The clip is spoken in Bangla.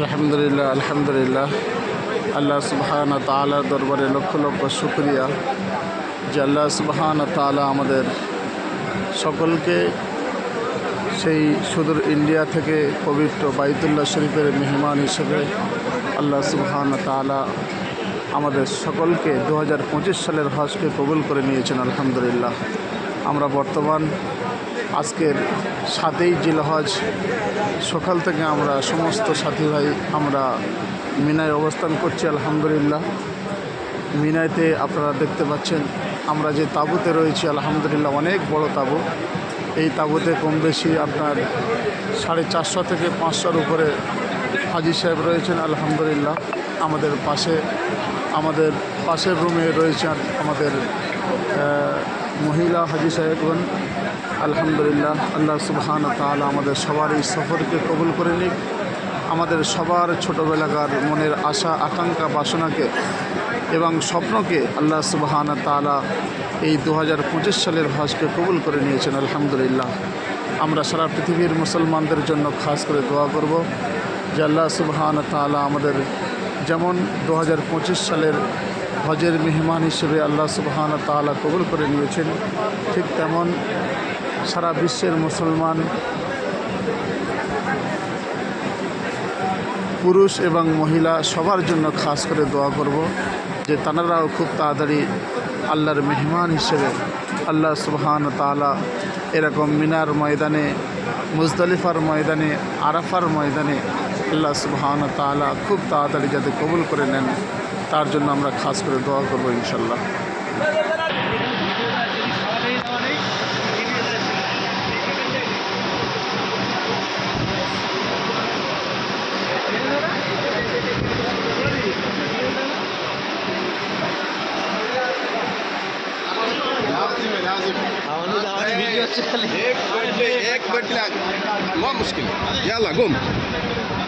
আলহামদুলিল্লাহ আলহামদুলিল্লাহ। আল্লাহ সুবহান তালার দরবারে লক্ষ লক্ষ শুক্রিয়া যে আল্লাহ সুবহান তালা আমাদের সকলকে সেই সুদূর ইন্ডিয়া থেকে পবিত্র বাইতুল্লাহ শরীফের মেহমান হিসেবে আল্লাহ সুবহান তালা আমাদের সকলকে দু হাজার পঁচিশ সালের হজকে কবুল করে নিয়েছেন, আলহামদুলিল্লাহ। আমরা বর্তমান আজকের সাতই জিলহজ, সকাল থেকে আমরা সমস্ত সাথী ভাই আমরা মিনায় অবস্থান করছি, আলহামদুলিল্লাহ। মিনাইতে আপনারা দেখতে পাচ্ছেন, আমরা যে তাঁবুতে রয়েছি, আলহামদুলিল্লাহ, অনেক বড় তাঁবু। এই তাঁবুতে কম বেশি আপনার সাড়ে চারশো থেকে পাঁচশোর উপরে হাজি সাহেব রয়েছেন, আলহামদুলিল্লাহ। আমাদের পাশে, আমাদের পাশের রুমে রয়েছেন আমাদের মহিলা হাজি সাহেবগণ, আলহামদুলিল্লাহ, আল্লাহ সুবহান তাআলা আমাদের সবার এই সফরকে কবুল করে নিক। আমাদের সবার ছোটোবেলাকার মনের আশা, আকাঙ্ক্ষা, বাসনাকে এবং স্বপ্নকে আল্লাহ সুবহান তালা এই দু হাজার পঁচিশ সালের হজকে কবুল করে নিয়েছেন, আলহামদুলিল্লাহ। আমরা সারা পৃথিবীর মুসলমানদের জন্য খাস করে দোয়া করব যে আল্লাহ সুবহান তাআলা আমাদের যেমন দু হাজার পঁচিশ সালের হজের মেহমান হিসেবে আল্লাহ সুবহান তাআলা কবুল করে নিয়েছেন। ঠিক তেমন সারা বিশ্বের মুসলমান পুরুষ এবং মহিলা সবার জন্য খাস করে দোয়া করব যে তানারাও খুব তাড়াতাড়ি আল্লাহর মেহমান হিসেবে আল্লাহ সুবহান তাআলা এরকম মিনার ময়দানে, মুজদালিফার ময়দানে, আরাফার ময়দানে আল্লাহ সুবহান তালা খুব তাড়াতাড়ি যাতে কবুল করে নেন তার জন্য আমরা খাস করে দোয়া করবো ইনশাল্লাহ एक बटले एक बटले मो मुश्किल याला गुम